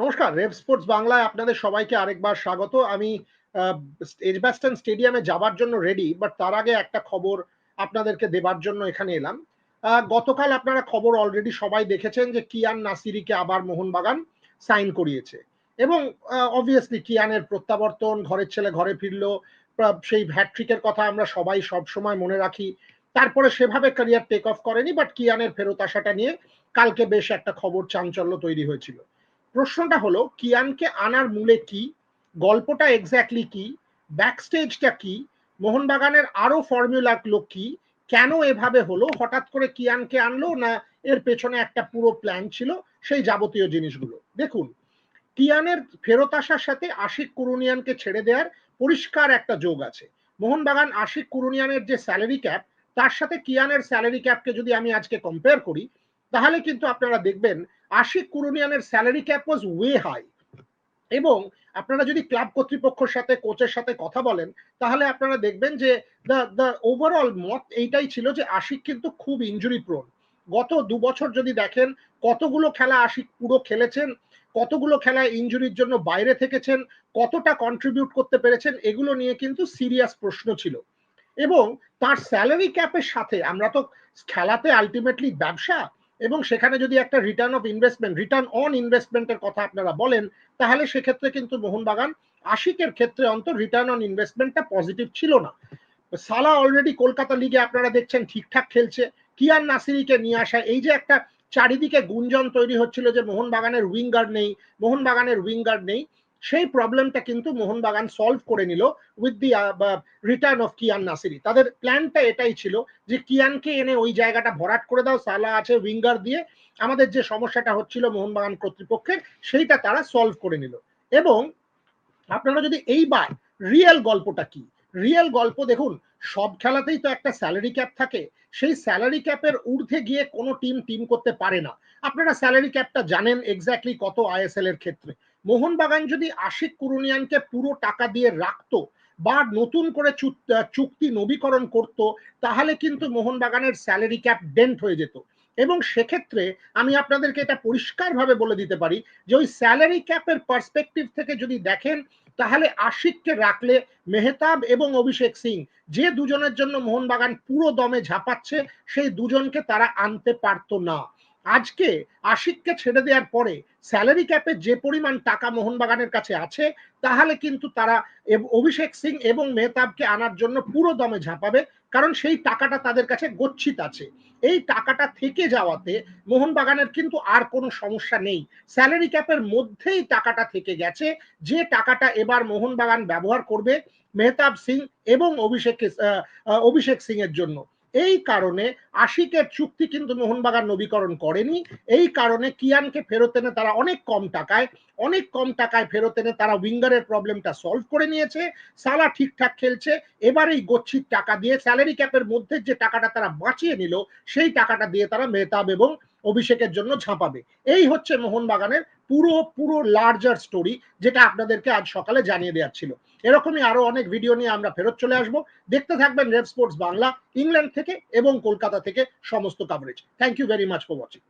নমস্কার, রেভ স্পোর্টস বাংলায় আপনাদের সবাইকে আরেকবার স্বাগত। আমি এজবাস্টন স্টেডিয়ামে যাবার জন্য রেডি বাট তার আগে একটা খবর আপনাদেরকে দেবার জন্য এখানে এলাম। গতকাল আপনারা খবর অলরেডি সবাই দেখেছেন যে কিয়ান নাসিরিকে আবার মোহনবাগান সাইন করিয়েছে। এবং অবভিয়াসলি কিয়ানের প্রত্যাবর্তন, ঘরের ছেলে ঘরে ফিরলো সেই হ্যাট্রিকের কথা আমরা সবাই সব সময় মনে রাখি। তারপরে সেভাবে ক্যারিয়ার টেক অফ করেনি বাট কিয়ানের ফেরত আসাটা নিয়ে কালকে বেশ একটা খবর চাঞ্চল্য তৈরি হয়েছিল। প্রশ্নটা হলো, কিয়ানকে আনার মূলে কি? গল্পটা এক্স্যাক্টলি কি? ব্যাকস্টেজটা কি? মোহনবাগানের আরও ফর্মুলা লোক কি? কেন এভাবে হলো? হঠাৎ করে কিয়ানকে আনলো না এর পেছনে একটা পুরো প্ল্যান ছিল সেই যাবতীয় জিনিসগুলো? দেখুন, কিয়ানের ফেরত আসার সাথে আশিক কুরুনিয়ানকে ছেড়ে দেওয়ার পরিষ্কার একটা যোগ আছে। মোহনবাগান আশিক কুরুনিয়ানের যে স্যালারি ক্যাপ তার সাথে কিয়ানের স্যালারি ক্যাপকে যদি আমি আজকে কম্পেয়ার করি, তাহলে কিন্তু আপনারা দেখবেন Ashique কুরুনিয়ানের salary cap was way high এবং আপনারা যদি ক্লাব কর্তৃপক্ষের সাথে কোচের সাথে কথা বলেন, তাহলে আপনারা দেখবেন যে দ্য দ্য ওভারঅল মত এইটাই ছিল যে আশিক কিন্তু খুব ইঞ্জুরি প্রোন গত দু বছর যদি দেখেন, কতগুলো খেলা আশিক পুরো খেলেছেন, কতগুলো খেলায় ইঞ্জুরির জন্য বাইরে থেকেছেন, কতটা কন্ট্রিবিউট করতে পেরেছেন, এগুলো নিয়ে কিন্তু সিরিয়াস প্রশ্ন ছিল। এবং তার স্যালারি ক্যাপের সাথে, আমরা তো খেলাতে আলটিমেটলি ব্যবসা এবং সেখানে যদি একটা return of investment return on ইনভেস্টমেন্টের কথা আপনারা বলেন, তাহলে সেক্ষেত্রে কিন্তু মোহনবাগান আশিকের ক্ষেত্রে অন্তর রিটার্ন অন ইনভেস্টমেন্টটা পজিটিভ ছিল না। সালা অলরেডি কলকাতা লিগে আপনারা দেখছেন ঠিকঠাক খেলছে। কিয়ান নাসিরিকে নিয়ে আসা, এই যে একটা চারিদিকে গুঞ্জন তৈরি হচ্ছিল যে মোহনবাগানের উইঙ্গার নেই, মোহনবাগানের উইঙ্গার নেই। সেই প্রবলেমটা কিন্তু মোহনবাগান সলভ করে নিল with the return of Kiyan Nassiri তাদের প্ল্যানটা এটাই ছিল যে কিয়ানকে এনে ওই জায়গাটা ভরাট করে দাও, সালা আছে উইঙ্গার দিয়ে। আমাদের যে সমস্যাটা হচ্ছিল মোহনবাগান কর্তৃপক্ষের, সেইটা তারা সলভ করে নিল। এবং আপনারা যদি এইবার রিয়েল গল্পটা কি? রিয়েল গল্প দেখুন, সব খেলাতেই তো একটা স্যালারি ক্যাপ থাকে। সেই স্যালারি ক্যাপের ঊর্ধ্বে গিয়ে কোনো টিম টিম করতে পারে না। আপনারা স্যালারি ক্যাপটা জানেন এক্স্যাক্টলি কত আইএসএল এর ক্ষেত্রে। মোহনবাগান যদি আশিক কুরুনিয়ানকে পুরো টাকা দিয়ে রাখতো বা নতুন করে চুক্তি নবীকরণ করত, তাহলে কিন্তু মোহনবাগানের স্যালারি ক্যাপ ডেন্ট হয়ে যেত। এবং সেক্ষেত্রে আমি আপনাদেরকে এটা পরিষ্কারভাবে বলে দিতে পারি যে ওই স্যালারি ক্যাপের পার্সপেক্টিভ থেকে যদি দেখেন, তাহলে আশিককে রাখলে মেহতাব এবং অভিষেক সিং যে দুজনের জন্য মোহনবাগান পুরো দমে ঝাঁপাচ্ছে, সেই দুজনকে তারা আনতে পারতো না। আজকে আশিককে ছেড়ে দেওয়ার পরে স্যালারি ক্যাপে যে পরিমাণ টাকা মোহনবাগানের কাছে আছে, তাহলে কিন্তু তারা অভিষেক সিং এবং মেহতাবকে আনার জন্য পুরো দমে ঝাঁপাবে, কারণ সেই টাকাটা তাদের কাছে গচ্ছিত আছে। এই টাকাটা থেকে যাওয়াতে মোহনবাগানের কিন্তু আর কোনো সমস্যা নেই। স্যালারি ক্যাপের মধ্যেই টাকাটা থেকে গেছে, যে টাকাটা এবার মোহনবাগান ব্যবহার করবে মেহতাব সিং এবং অভিষেক অভিষেক সিং এর জন্য। এই কারণে আশিকের চুক্তি কিন্তু মোহনবাগান নবীকরণ করেনি। এই কারণে কিয়ানকে ফেরত এনে তারা অনেক কম টাকায়, অনেক কম টাকায় ফেরত এনে তারা উইঙ্গারের প্রবলেমটা সলভ করে নিয়েছে। সালা ঠিকঠাক খেলছে এবার এই গচ্ছিত টাকা দিয়ে স্যালারি ক্যাপের মধ্যে যে টাকাটা তারা বাঁচিয়ে নিল, সেই টাকাটা দিয়ে তারা মেহতাব এবং অভিষেকের জন্য ঝাঁপাবে। এই হচ্ছে মোহনবাগানের পুরো পুরো লার্জার স্টোরি যেটা আপনাদেরকে আজ সকালে জানিয়ে দেওয়ার ছিল। এরকমই আরও অনেক ভিডিও নিয়ে আমরা ফেরত চলে আসব। দেখতে থাকবেন রেড স্পোর্টস বাংলা ইংল্যান্ড থেকে এবং কলকাতা থেকে সমস্ত coverage thank you very much for watching